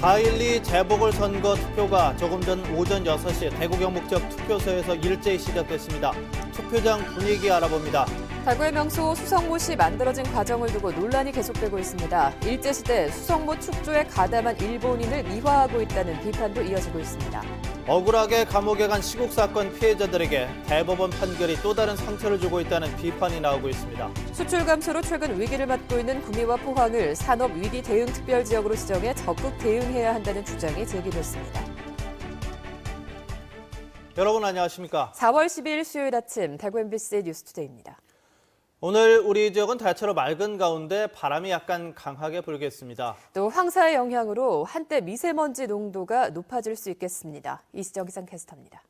4.12 재보궐선거 투표가 조금 전 오전 6시 대구 경북 지역 투표소에서 일제히 시작됐습니다. 투표장 분위기 알아봅니다. 대구의 명소 수성못이 만들어진 과정을 두고 논란이 계속되고 있습니다. 일제시대 수성못 축조에 가담한 일본인을 미화하고 있다는 비판도 이어지고 있습니다. 억울하게 감옥에 간 시국 사건 피해자들에게 대법원 판결이 또 다른 상처를 주고 있다는 비판이 나오고 있습니다. 수출 감소로 최근 위기를 맞고 있는 구미와 포항을 산업 위기 대응 특별 지역으로 지정해 적극 대응해야 한다는 주장이 제기됐습니다. 여러분 안녕하십니까? 4월 12일 수요일 아침 대구 MBC 뉴스투데이입니다. 오늘 우리 지역은 대체로 맑은 가운데 바람이 약간 강하게 불겠습니다. 또 황사의 영향으로 한때 미세먼지 농도가 높아질 수 있겠습니다. 이시정 기상 캐스터입니다.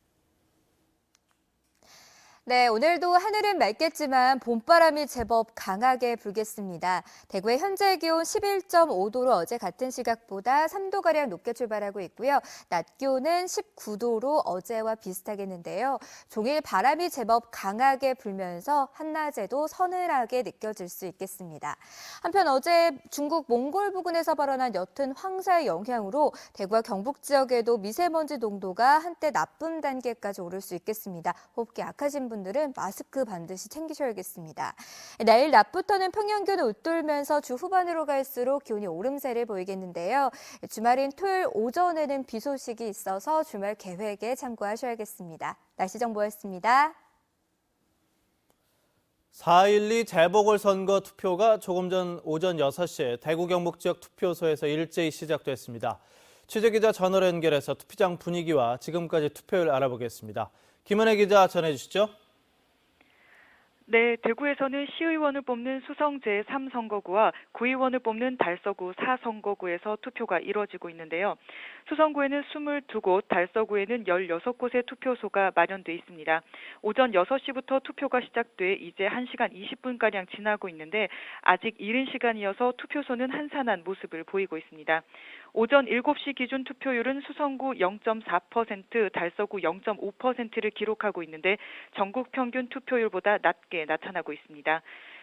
네, 오늘도 하늘은 맑겠지만 봄바람이 제법 강하게 불겠습니다. 대구의 현재 기온 11.5도로 어제 같은 시각보다 3도가량 높게 출발하고 있고요. 낮 기온은 19도로 어제와 비슷하겠는데요. 종일 바람이 제법 강하게 불면서 한낮에도 서늘하게 느껴질 수 있겠습니다. 한편 어제 중국 몽골 부근에서 발원한 옅은 황사의 영향으로 대구와 경북 지역에도 미세먼지 농도가 한때 나쁨 단계까지 오를 수 있겠습니다. 호흡기 약하신 분 들은 마스크 반드시 챙기셔야겠습니다. 내일 낮부터는 평년 기온을 웃돌면서 주 후반으로 갈수록 기온이 오름세를 보이겠는데요. 주말인 토요일 오전에는 비 소식이 있어서 주말 계획에 참고하셔야겠습니다. 날씨 정보였습니다. 4.12 재보궐선거 투표가 조금 전 오전 6시 대구 경북 지역 투표소에서 일제히 시작됐습니다. 취재기자 전화로 연결해서 투표장 분위기와 지금까지 투표율 알아보겠습니다. 김은혜 기자 전해주시죠. 네, 대구에서는 시의원을 뽑는 수성 제3선거구와 구의원을 뽑는 달서구 4선거구에서 투표가 이뤄지고 있는데요. 수성구에는 22곳, 달서구에는 16곳의 투표소가 마련돼 있습니다. 오전 6시부터 투표가 시작돼 이제 1시간 20분가량 지나고 있는데 아직 이른 시간이어서 투표소는 한산한 모습을 보이고 있습니다. 오전 7시 기준 투표율은 수성구 0.4%, 달서구 0.5%를 기록하고 있는데 전국 평균 투표율보다 낮게 나타나고 있습니다.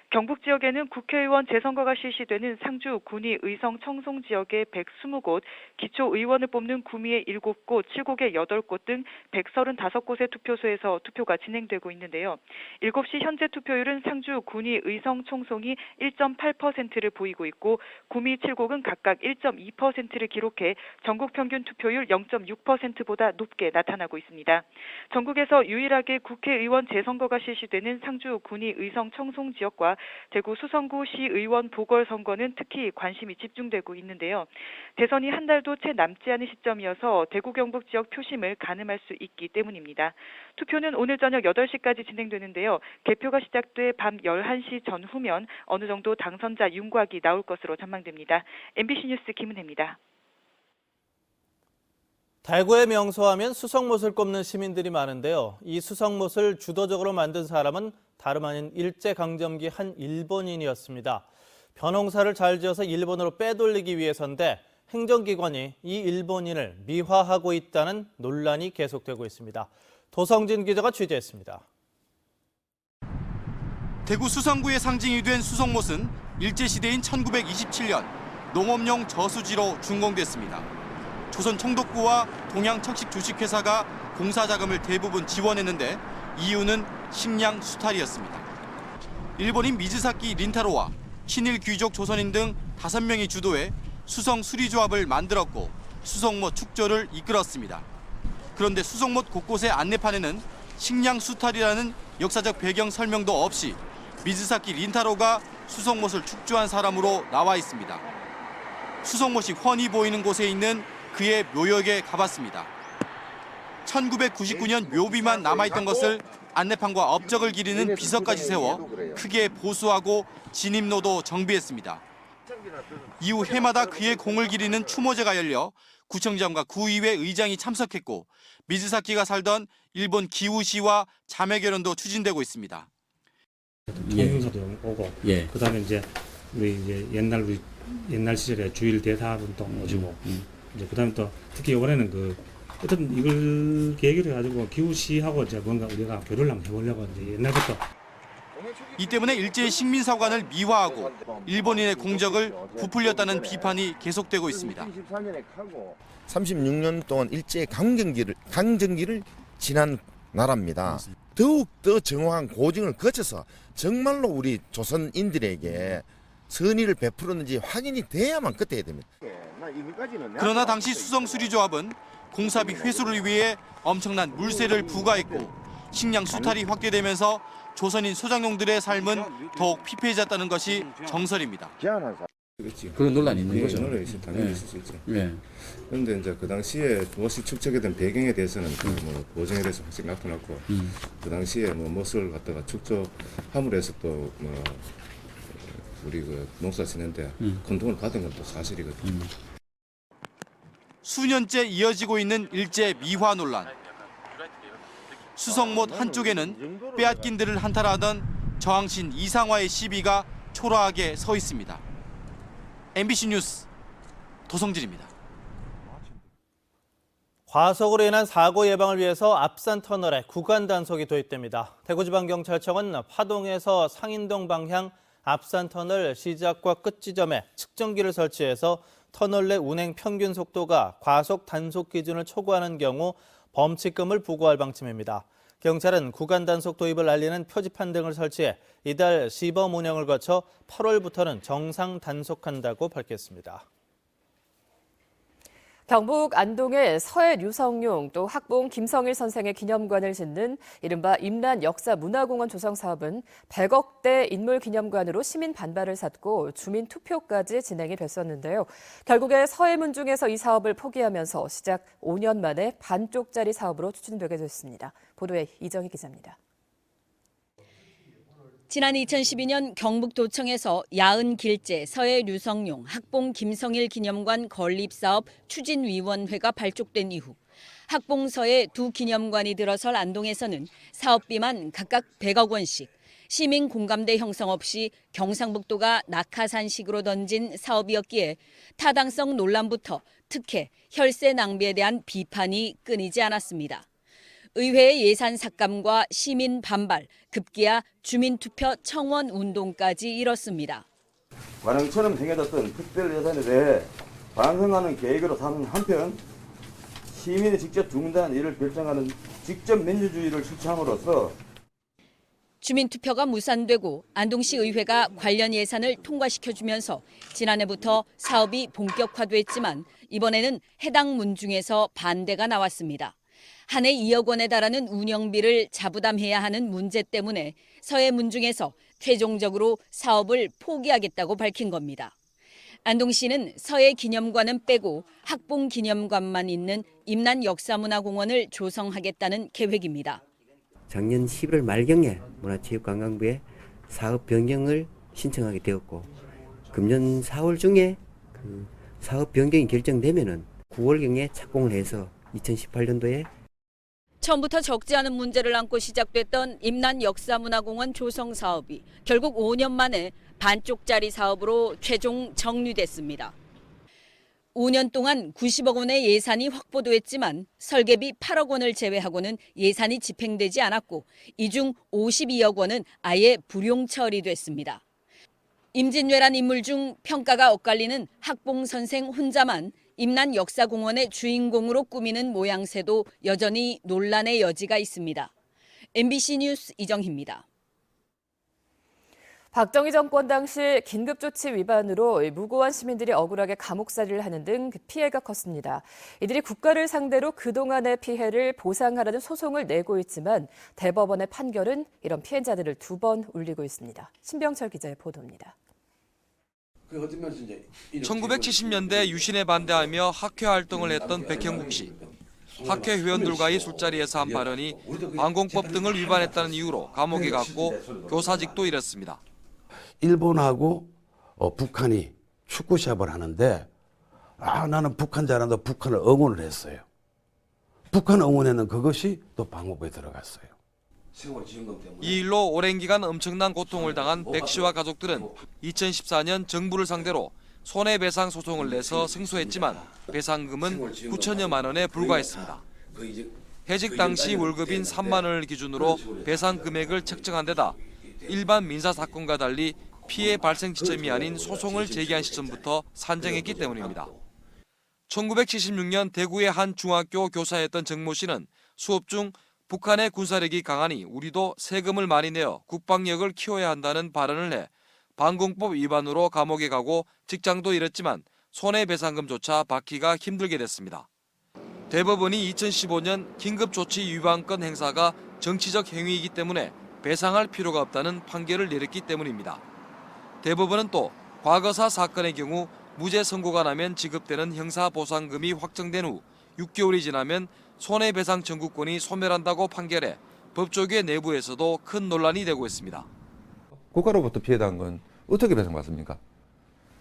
경북 지역에는 국회의원 재선거가 실시되는 상주, 군위, 의성, 청송 지역의 120곳, 기초의원을 뽑는 구미의 7곳, 칠곡의 8곳 등 135곳의 투표소에서 투표가 진행되고 있는데요. 7시 현재 투표율은 상주, 군위, 의성, 청송이 1.8%를 보이고 있고 구미, 칠곡은 각각 1.2%를 기록해 전국 평균 투표율 0.6%보다 높게 나타나고 있습니다. 전국에서 유일하게 국회의원 재선거가 실시되는 상주, 군위, 의성, 청송 지역과 대구 수성구 시의원 보궐선거는 특히 관심이 집중되고 있는데요. 대선이 한 달도 채 남지 않은 시점이어서 대구 경북 지역 표심을 가늠할 수 있기 때문입니다. 투표는 오늘 저녁 8시까지 진행되는데요. 개표가 시작돼 밤 11시 전후면 어느 정도 당선자 윤곽이 나올 것으로 전망됩니다. MBC 뉴스 김은혜입니다. 대구에 명소하면 수성못을 꼽는 시민들이 많은데요. 이 수성못을 주도적으로 만든 사람은 다름 아닌 일제강점기 한 일본인이었습니다. 벼농사를 잘 지어서 일본으로 빼돌리기 위해서인데 행정기관이 이 일본인을 미화하고 있다는 논란이 계속되고 있습니다. 도성진 기자가 취재했습니다. 대구 수성구의 상징이 된 수성못은 일제시대인 1927년 농업용 저수지로 준공됐습니다. 조선 청독구와 동양 척식 주식회사가 공사 자금을 대부분 지원했는데 이유는 식량 수탈이었습니다. 일본인 미즈사키 린타로와 친일 귀족 조선인 등 다섯 명이 주도해 수성 수리조합을 만들었고 수성못 축조를 이끌었습니다. 그런데 수성못 곳곳의 안내판에는 식량 수탈이라는 역사적 배경 설명도 없이 미즈사키 린타로가 수성못을 축조한 사람으로 나와 있습니다. 수성못이 훤히 보이는 곳에 있는 그의 묘역에 가봤습니다. 1999년 묘비만 남아있던 것을 안내판과 업적을 기리는 비서까지 세워 크게 보수하고 진입로도 정비했습니다. 이후 해마다 그의 공을 기리는 추모제가 열려 구청장과 구의회 의장이 참석했고 미즈사키가 살던 일본 기우시와 자매 결혼도 추진되고 있습니다. 통용사도 오고 예. 그다음에 이제 우리 이제 옛날 우리 옛날 시절에 주일 대사분도 오시고 음. 이제 그다음에 또 특히 이번에는 그 어떤 이걸 계기로 해가지고 기우시하고 이제 뭔가 우리가 교류를 한번 해보려고 이제 옛날부터 이 때문에 일제의 식민 사관을 미화하고 일본인의 공적을 부풀렸다는 비판이 계속되고 있습니다. 36년 동안 일제 강점기를 강점기를 지난 나라입니다. 더욱 더 정확한 고증을 거쳐서 정말로 우리 조선인들에게 선의를 베풀었는지 확인이 돼야만 해야 됩니다. 그러나 당시 수성수리조합은 공사비 회수를 위해 엄청난 물세를 부과했고 식량 수탈이 확대되면서 조선인 소장농들의 삶은 더욱 피폐해졌다는 것이 정설입니다. 그렇지. 그런 논란이 있는 예, 거죠. 논란이 있을 당연히 예. 있을 수 있죠. 예. 그런데 이제 그 당시에 무엇이 축적에 된 배경에 대해서는 그뭐 보정에 대해서 확실히 나타났고 음. 그 당시에 뭐 무엇을 갖다가 축적함으로 해서 또 뭐 우리 그 농사 짓는데 음. 큰 돈을 받은 것도 사실이거든요. 수년째 이어지고 있는 일제 미화 논란. 수성못 한쪽에는 빼앗긴 들을 한탈하던 저항신 이상화의 시비가 초라하게 서 있습니다. MBC 뉴스 도성진입니다. 과속으로 인한 사고 예방을 위해서 앞산 터널에 구간 단속이 도입됩니다. 대구지방경찰청은 화동에서 상인동 방향 앞산 터널 시작과 끝 지점에 측정기를 설치해서 터널 내 운행 평균 속도가 과속 단속 기준을 초과하는 경우 범칙금을 부과할 방침입니다. 경찰은 구간 단속 도입을 알리는 표지판 등을 설치해 이달 시범 운영을 거쳐 8월부터는 정상 단속한다고 밝혔습니다. 경북 안동의 서해 류성룡 또 학봉 김성일 선생의 기념관을 짓는 이른바 임란 역사 문화공원 조성 사업은 100억대 인물 기념관으로 시민 반발을 샀고 주민 투표까지 진행이 됐었는데요. 결국에 서해 문중에서 이 사업을 포기하면서 시작 5년 만에 반쪽짜리 사업으로 추진되게 됐습니다. 보도에 이정희 기자입니다. 지난 2012년 경북도청에서 야은 길제 서해 류성룡 학봉 김성일 기념관 건립 사업 추진위원회가 발족된 이후 학봉서에 두 기념관이 들어설 안동에서는 사업비만 각각 100억 원씩 시민 공감대 형성 없이 경상북도가 낙하산식으로 던진 사업이었기에 타당성 논란부터 특혜, 혈세 낭비에 대한 비판이 끊이지 않았습니다. 의회의 예산 삭감과 시민 반발, 급기야 주민투표 청원 운동까지 일었습니다. 관행처럼 행해졌던 특별 예산에 대해 반성하는 계획으로 삼는 한편 시민이 직접 중단 일을 결정하는 직접 민주주의를 실천함으로써 주민투표가 무산되고 안동시 의회가 관련 예산을 통과시켜주면서 지난해부터 사업이 본격화됐지만 이번에는 해당 문 중에서 반대가 나왔습니다. 한 해 2억 원에 달하는 운영비를 자부담해야 하는 문제 때문에 서해 문중에서 최종적으로 사업을 포기하겠다고 밝힌 겁니다. 안동 시는 서해 기념관은 빼고 학봉 기념관만 있는 임난 역사문화공원을 조성하겠다는 계획입니다. 작년 11월 말경에 문화체육관광부에 사업 변경을 신청하게 되었고 금년 4월 중에 그 사업 변경이 결정되면은 9월경에 착공을 해서 2018년도에 처음부터 적지 않은 문제를 안고 시작됐던 임난 역사문화공원 조성 사업이 결국 5년 만에 반쪽짜리 사업으로 최종 정리됐습니다. 5년 동안 90억 원의 예산이 확보됐지만 설계비 8억 원을 제외하고는 예산이 집행되지 않았고 이 중 52억 원은 아예 불용 처리됐습니다. 임진왜란 인물 중 평가가 엇갈리는 학봉 선생 혼자만 임난 역사공원의 주인공으로 꾸미는 모양새도 여전히 논란의 여지가 있습니다. MBC 뉴스 이정희입니다. 박정희 정권 당시 긴급조치 위반으로 무고한 시민들이 억울하게 감옥살이를 하는 등그 피해가 컸습니다. 이들이 국가를 상대로 그동안의 피해를 보상하라는 소송을 내고 있지만 대법원의 판결은 이런 피해자들을 두 번 울리고 있습니다. 신병철 기자의 보도입니다. 1970년대 유신에 반대하며 학회 활동을 했던 백형국 씨. 학회 회원들과의 술자리에서 한 발언이 방공법 등을 위반했다는 이유로 감옥에 갔고 교사직도 잃었습니다. 일본하고 어, 북한이 축구 시합을 하는데 아 나는 북한 잘한다 북한을 응원을 했어요. 북한 응원에는 그것이 또 방법에 들어갔어요. 이 일로 오랜 기간 엄청난 고통을 당한 백 씨와 가족들은 2014년 정부를 상대로 손해배상 소송을 내서 승소했지만 배상금은 9천여만 원에 불과했습니다. 해직 당시 월급인 3만 원을 기준으로 배상 금액을 책정한 데다 일반 민사 사건과 달리 피해 발생 지점이 아닌 소송을 제기한 시점부터 산정했기 때문입니다. 1976년 대구의 한 중학교 교사였던 정모 씨는 수업 중 북한의 군사력이 강하니 우리도 세금을 많이 내어 국방력을 키워야 한다는 발언을 해 방공법 위반으로 감옥에 가고 직장도 잃었지만 손해배상금조차 받기가 힘들게 됐습니다. 대법원이 2015년 긴급조치 위반권 행사가 정치적 행위이기 때문에 배상할 필요가 없다는 판결을 내렸기 때문입니다. 대법원은 또 과거사 사건의 경우 무죄 선고가 나면 지급되는 형사보상금이 확정된 후 6개월이 지나면 손해배상 청구권이 소멸한다고 판결해 법조계 내부에서도 큰 논란이 되고 있습니다. 국가로부터 피해당한 건 어떻게 배상받습니까?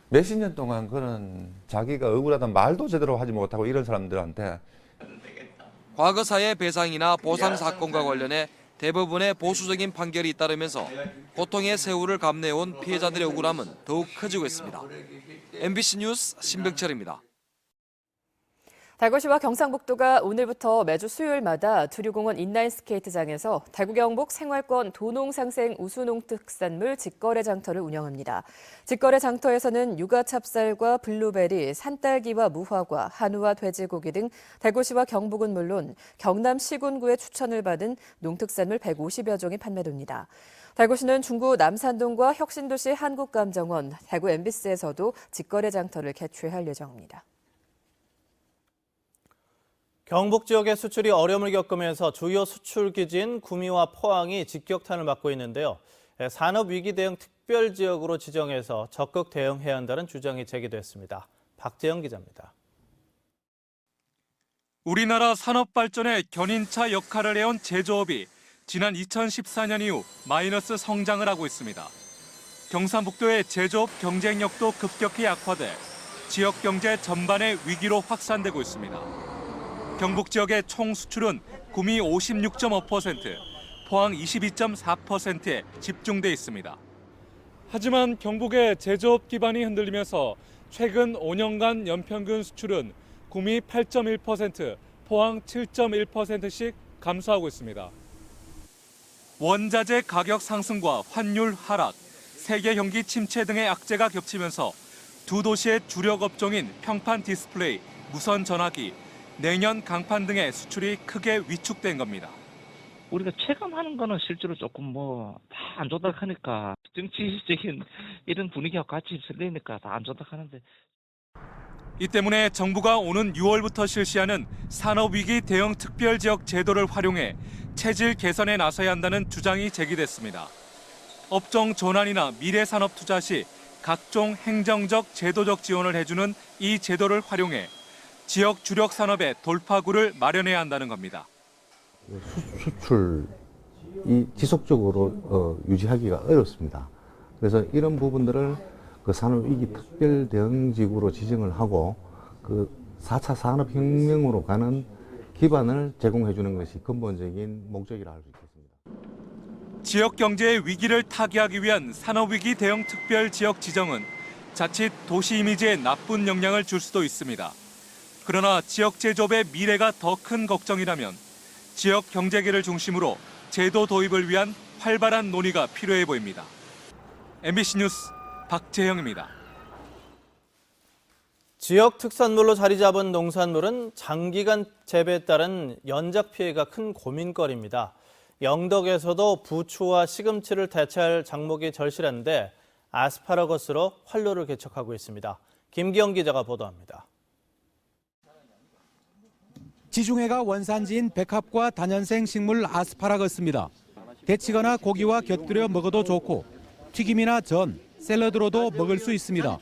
몇십 년 동안 그런 자기가 억울하단 말도 제대로 하지 못하고 이런 사람들한테 과거사의 배상이나 보상 사건과 관련해 대법원의 보수적인 판결이 잇따르면서 고통의 세월을 감내해온 피해자들의 억울함은 더욱 커지고 있습니다. MBC 뉴스 신병철입니다. 대구시와 경상북도가 오늘부터 매주 수요일마다 두류공원 인라인 스케이트장에서 대구 경북 생활권 도농상생 우수농특산물 직거래 장터를 운영합니다. 직거래 장터에서는 육아 찹쌀과 블루베리, 산딸기와 무화과, 한우와 돼지고기 등 대구시와 경북은 물론 경남 시군구의 추천을 받은 농특산물 150여 종이 판매됩니다. 대구시는 중구 남산동과 혁신도시 한국감정원, 대구 MBC에서도 직거래 장터를 개최할 예정입니다. 경북 지역의 수출이 어려움을 겪으면서 주요 수출 기지인 구미와 포항이 직격탄을 맞고 있는데요. 산업 위기 대응 특별 지역으로 지정해서 적극 대응해야 한다는 주장이 제기됐습니다. 박재영 기자입니다. 우리나라 산업 발전의 견인차 역할을 해온 제조업이 지난 2014년 이후 마이너스 성장을 하고 있습니다. 경상북도의 제조업 경쟁력도 급격히 약화돼 지역 경제 전반의 위기로 확산되고 있습니다. 경북 지역의 총 수출은 구미 56.5%, 포항 22.4%에 집중돼 있습니다. 하지만 경북의 제조업 기반이 흔들리면서 최근 5년간 연평균 수출은 구미 8.1%, 포항 7.1%씩 감소하고 있습니다. 원자재 가격 상승과 환율 하락, 세계 경기 침체 등의 악재가 겹치면서 두 도시의 주력 업종인 평판 디스플레이, 무선 전화기, 내년 강판 등의 수출이 크게 위축된 겁니다. 우리가 체감하는 거는 실제로 조금 뭐 다 안 좋다 하니까 정치적인 이런 분위기와 같이 들리니까 다 안 좋다 하는데 이 때문에 정부가 오는 6월부터 실시하는 산업위기 대응 특별지역 제도를 활용해 체질 개선에 나서야 한다는 주장이 제기됐습니다. 업종 전환이나 미래 산업 투자 시 각종 행정적 제도적 지원을 해주는 이 제도를 활용해 지역 주력 산업의 돌파구를 마련해야 한다는 겁니다. 수출이 지속적으로 어, 유지하기가 어렵습니다. 그래서 이런 부분들을 그 산업위기 특별 대응지구로 지정을 하고 그 4차 산업혁명으로 가는 기반을 제공해 주는 것이 근본적인 목적이라 할 수 있겠습니다. 지역 경제의 위기를 타개하기 위한 산업위기 대응 특별 지역 지정은 자칫 도시 이미지에 나쁜 영향을 줄 수도 있습니다. 그러나 지역 제조업의 미래가 더 큰 걱정이라면 지역 경제계를 중심으로 제도 도입을 위한 활발한 논의가 필요해 보입니다. MBC 뉴스 박재영입니다. 지역 특산물로 자리 잡은 농산물은 장기간 재배에 따른 연작 피해가 큰 고민거리입니다. 영덕에서도 부추와 시금치를 대체할 작목이 절실한데 아스파라거스로 활로를 개척하고 있습니다. 김기영 기자가 보도합니다. 지중해가 원산지인 백합과 단연생 식물 아스파라거스입니다. 데치거나 고기와 곁들여 먹어도 좋고 튀김이나 전, 샐러드로도 먹을 수 있습니다.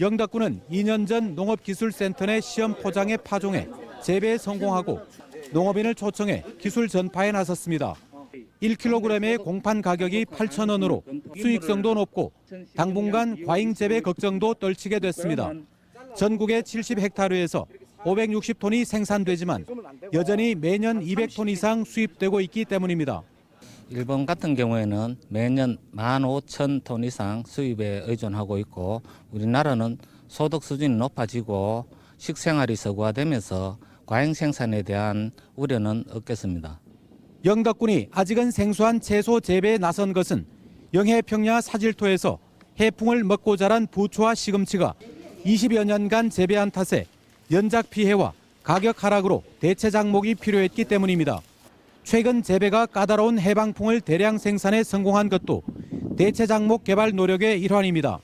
영덕군은 2년 전 농업기술센터 내 시험 포장에 파종해 재배에 성공하고 농업인을 초청해 기술 전파에 나섰습니다. 1kg의 공판 가격이 8,000원으로 수익성도 높고 당분간 과잉 재배 걱정도 떨치게 됐습니다. 전국의 70헥타르에서 560톤이 생산되지만 여전히 매년 200톤 이상 수입되고 있기 때문입니다. 일본 같은 경우에는 매년 15,000톤 이상 수입에 의존하고 있고 우리나라는 소득 수준이 높아지고 식생활이 서구화되면서 과잉 생산에 대한 우려는 없겠습니다. 영덕군이 아직은 생소한 채소 재배에 나선 것은 영해평야 사질토에서 해풍을 먹고 자란 부추와 시금치가 20여 년간 재배한 탓에 연작 피해와 가격 하락으로 대체 장목이 필요했기 때문입니다. 최근 재배가 까다로운 해방풍을 대량 생산에 성공한 것도 대체 장목 개발 노력의 일환입니다.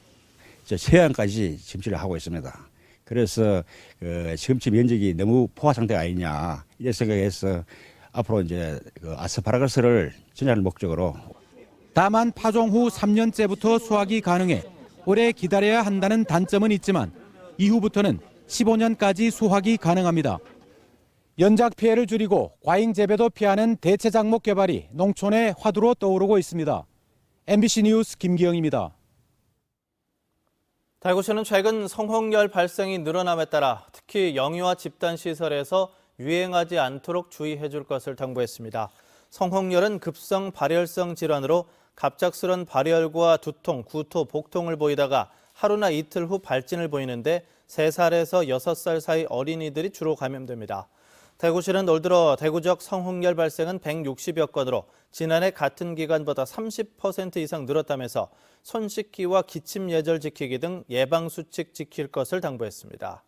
저 서해안까지 침치를 하고 있습니다. 그래서 그 시금치 면적이 너무 포화 상태가 아니냐 이런 생각해서 앞으로 이제 그 아스파라거스를 전야를 목적으로 다만 파종 후 3년째부터 수확이 가능해 오래 기다려야 한다는 단점은 있지만 이후부터는 15년까지 수확이 가능합니다. 연작 피해를 줄이고 과잉 재배도 피하는 대체 작목 개발이 농촌의 화두로 떠오르고 있습니다. MBC 뉴스 김기영입니다. 대구시는 최근 성홍열 발생이 늘어남에 따라 특히 영유아 집단 시설에서 유행하지 않도록 주의해 줄 것을 당부했습니다. 성홍열은 급성 발열성 질환으로 갑작스런 발열과 두통, 구토, 복통을 보이다가 하루나 이틀 후 발진을 보이는데 3살에서 6살 사이 어린이들이 주로 감염됩니다. 대구시는 올 들어 대구 지역 성홍열 발생은 160여 건으로 지난해 같은 기간보다 30% 이상 늘었다면서 손 씻기와 기침 예절 지키기 등 예방 수칙 지킬 것을 당부했습니다.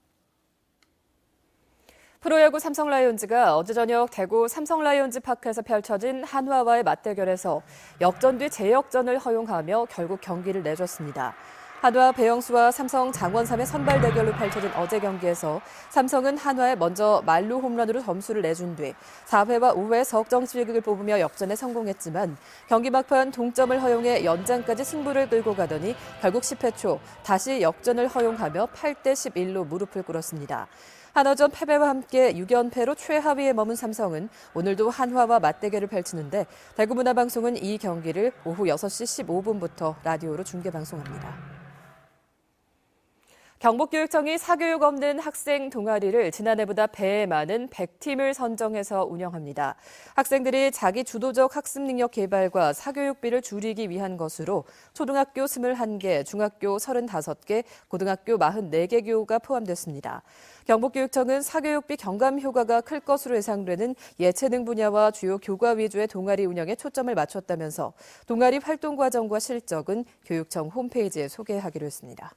프로야구 삼성 라이온즈가 어제 저녁 대구 삼성 라이온즈 파크에서 펼쳐진 한화와의 맞대결에서 역전 뒤 재역전을 허용하며 결국 경기를 내줬습니다. 한화 배영수와 삼성 장원삼의 선발 대결로 펼쳐진 어제 경기에서 삼성은 한화에 먼저 만루 홈런으로 점수를 내준 뒤 4회와 5회 석정치기를 뽑으며 역전에 성공했지만 경기 막판 동점을 허용해 연장까지 승부를 끌고 가더니 결국 10회 초 다시 역전을 허용하며 8대 11로 무릎을 꿇었습니다. 한화전 패배와 함께 6연패로 최하위에 머문 삼성은 오늘도 한화와 맞대결을 펼치는데 대구문화방송은 이 경기를 오후 6시 15분부터 라디오로 중계 방송합니다. 경북교육청이 사교육 없는 학생 동아리를 지난해보다 배 많은 100팀을 선정해서 운영합니다. 학생들이 자기 주도적 학습 능력 개발과 사교육비를 줄이기 위한 것으로 초등학교 21개, 중학교 35개, 고등학교 44개 교우가 포함됐습니다. 경북교육청은 사교육비 경감 효과가 클 것으로 예상되는 예체능 분야와 주요 교과 위주의 동아리 운영에 초점을 맞췄다면서 동아리 활동 과정과 실적은 교육청 홈페이지에 소개하기로 했습니다.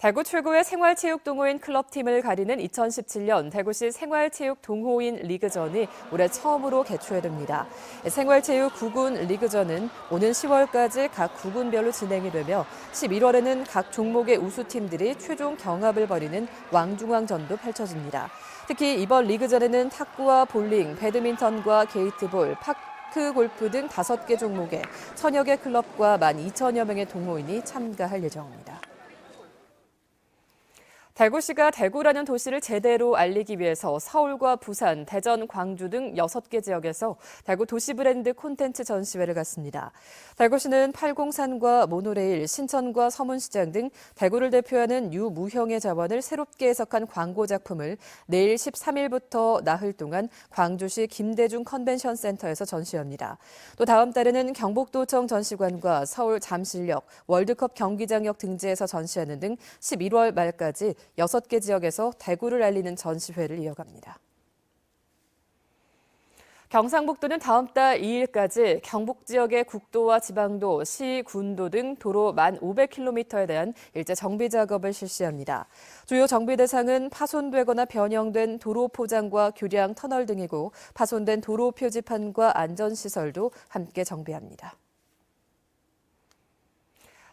대구 최고의 생활체육 동호인 클럽팀을 가리는 2017년 대구시 생활체육 동호인 리그전이 올해 처음으로 개최됩니다. 생활체육 9군 리그전은 오는 10월까지 각 구군별로 진행이 되며 11월에는 각 종목의 우수팀들이 최종 경합을 벌이는 왕중왕전도 펼쳐집니다. 특히 이번 리그전에는 탁구와 볼링, 배드민턴과 게이트볼, 파크 골프 등 5개 종목에 천여 개 클럽과 12,000여 명의 동호인이 참가할 예정입니다. 대구시가 대구라는 도시를 제대로 알리기 위해서 서울과 부산, 대전, 광주 등 6개 지역에서 대구 도시 브랜드 콘텐츠 전시회를 갖습니다. 대구시는 팔공산과 모노레일, 신천과 서문시장 등 대구를 대표하는 유무형의 자원을 새롭게 해석한 광고 작품을 내일 13일부터 나흘 동안 광주시 김대중 컨벤션 센터에서 전시합니다. 또 다음 달에는 경북도청 전시관과 서울 잠실역, 월드컵 경기장역 등지에서 전시하는 등 11월 말까지 6개 지역에서 대구를 알리는 전시회를 이어갑니다. 경상북도는 다음 달 2일까지 경북 지역의 국도와 지방도, 시, 군도 등 도로 1,500km에 대한 일제 정비 작업을 실시합니다. 주요 정비 대상은 파손되거나 변형된 도로 포장과 교량 터널 등이고 파손된 도로 표지판과 안전시설도 함께 정비합니다.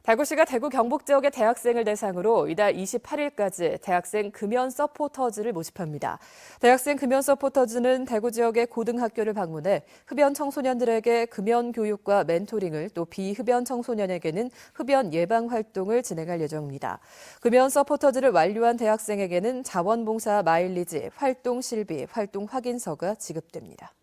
대구시가 대구 경북 지역의 대학생을 대상으로 이달 28일까지 대학생 금연 서포터즈를 모집합니다. 대학생 금연 서포터즈는 대구 지역의 고등학교를 방문해 흡연 청소년들에게 금연 교육과 멘토링을 또 비흡연 청소년에게는 흡연 예방 활동을 진행할 예정입니다. 금연 서포터즈를 완료한 대학생에게는 자원봉사 마일리지, 활동 실비, 활동 확인서가 지급됩니다.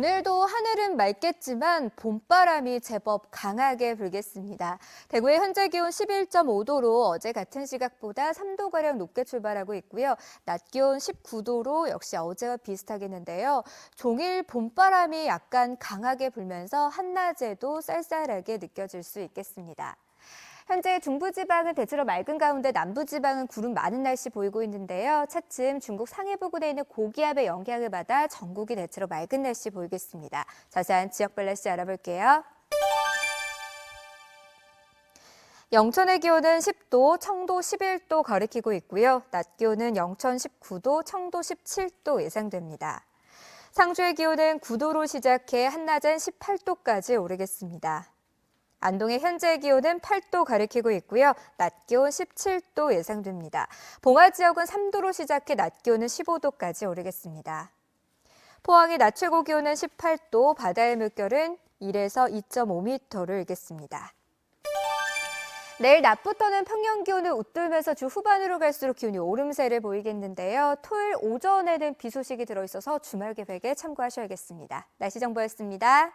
오늘도 하늘은 맑겠지만 봄바람이 제법 강하게 불겠습니다. 대구의 현재 기온 11.5도로 어제 같은 시각보다 3도가량 높게 출발하고 있고요. 낮 기온 19도로 역시 어제와 비슷하겠는데요. 종일 봄바람이 약간 강하게 불면서 한낮에도 쌀쌀하게 느껴질 수 있겠습니다. 현재 중부지방은 대체로 맑은 가운데 남부지방은 구름 많은 날씨 보이고 있는데요. 차츰 중국 상해 부근에 있는 고기압의 영향을 받아 전국이 대체로 맑은 날씨 보이겠습니다. 자세한 지역별 날씨 알아볼게요. 영천의 기온은 10도, 청도 11도 가리키고 있고요. 낮 기온은 영천 19도, 청도 17도 예상됩니다. 상주의 기온은 9도로 시작해 한낮엔 18도까지 오르겠습니다. 안동의 현재 기온은 8도 가리키고 있고요. 낮 기온 17도 예상됩니다. 봉화 지역은 3도로 시작해 낮 기온은 15도까지 오르겠습니다. 포항의 낮 최고 기온은 18도, 바다의 물결은 1에서 2.5m를 일겠습니다. 내일 낮부터는 평년 기온을 웃돌면서 주 후반으로 갈수록 기온이 오름세를 보이겠는데요. 토요일 오전에는 비 소식이 들어있어서 주말 계획에 참고하셔야겠습니다. 날씨 정보였습니다.